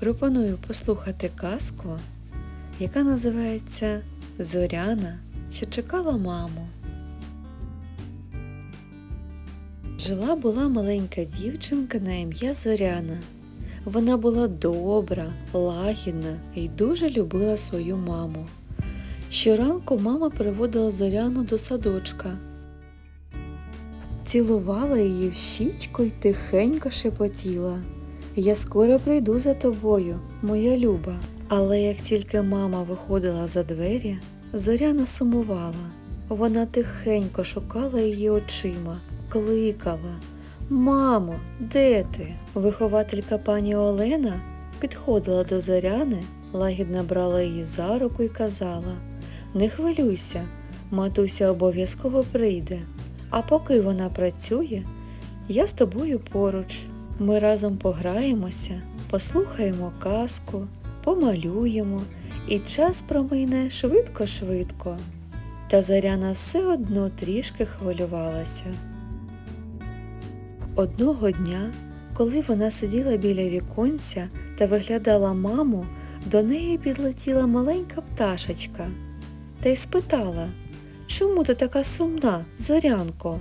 пропоную послухати казку, яка називається Зоряна, що чекала маму. Жила була маленька дівчинка на ім'я Зоряна. Вона була добра, лагідна і дуже любила свою маму. Щоранку мама приводила Зоряну до садочка. Цілувала її в щічку й тихенько шепотіла. Я скоро прийду за тобою, моя люба. Але як тільки мама виходила за двері, Зоряна сумувала. Вона тихенько шукала її очима, кликала. Мамо, де ти? Вихователька пані Олена підходила до Зоряни, лагідно брала її за руку і казала Не хвилюйся, матуся обов'язково прийде. А поки вона працює, я з тобою поруч. Ми разом пограємося, послухаємо казку, помалюємо, і час промине швидко-швидко. Та Заряна все одно трішки хвилювалася. Одного дня, коли вона сиділа біля віконця та виглядала маму, до неї підлетіла маленька пташечка та й спитала, чому ти така сумна, Зорянко?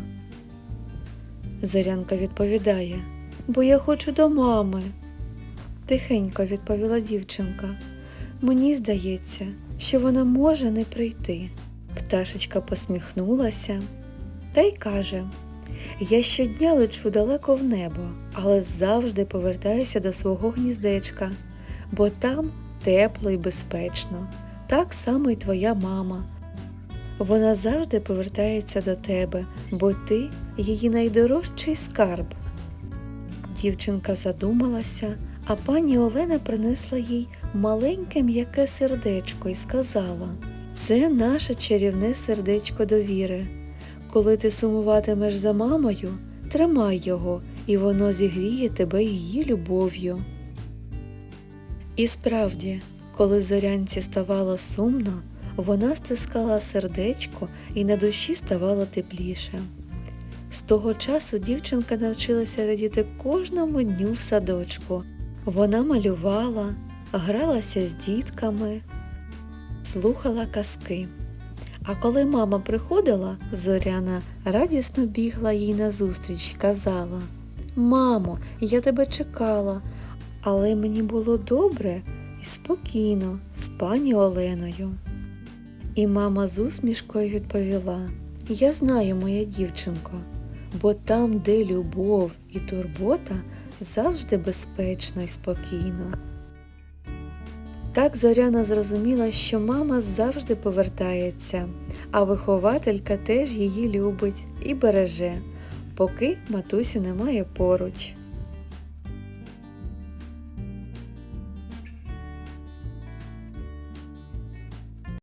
Зорянка відповідає, бо я хочу до мами. Тихенько відповіла дівчинка. Мені здається, що вона може не прийти. Пташечка посміхнулася та й каже Я щодня лечу далеко в небо, але завжди повертаюся до свого гніздечка, бо там тепло і безпечно, так само й твоя мама. Вона завжди повертається до тебе, бо ти її найдорожчий скарб. Дівчинка задумалася, а пані Олена принесла їй маленьке м'яке сердечко і сказала Це наше чарівне сердечко довіри. Коли ти сумуватимеш за мамою, тримай його, і воно зігріє тебе її любов'ю. І справді, коли зорянці ставало сумно, вона стискала сердечко і на душі ставало тепліше. З того часу дівчинка навчилася радіти кожному дню в садочку. Вона малювала, гралася з дітками, слухала казки. А коли мама приходила, Зоряна радісно бігла їй назустріч і казала Мамо, я тебе чекала, але мені було добре і спокійно з пані Оленою. І мама з усмішкою відповіла Я знаю, моя дівчинко, бо там, де любов і турбота, завжди безпечно і спокійно. Так Зоряна зрозуміла, що мама завжди повертається, а вихователька теж її любить і береже, поки матусі немає поруч.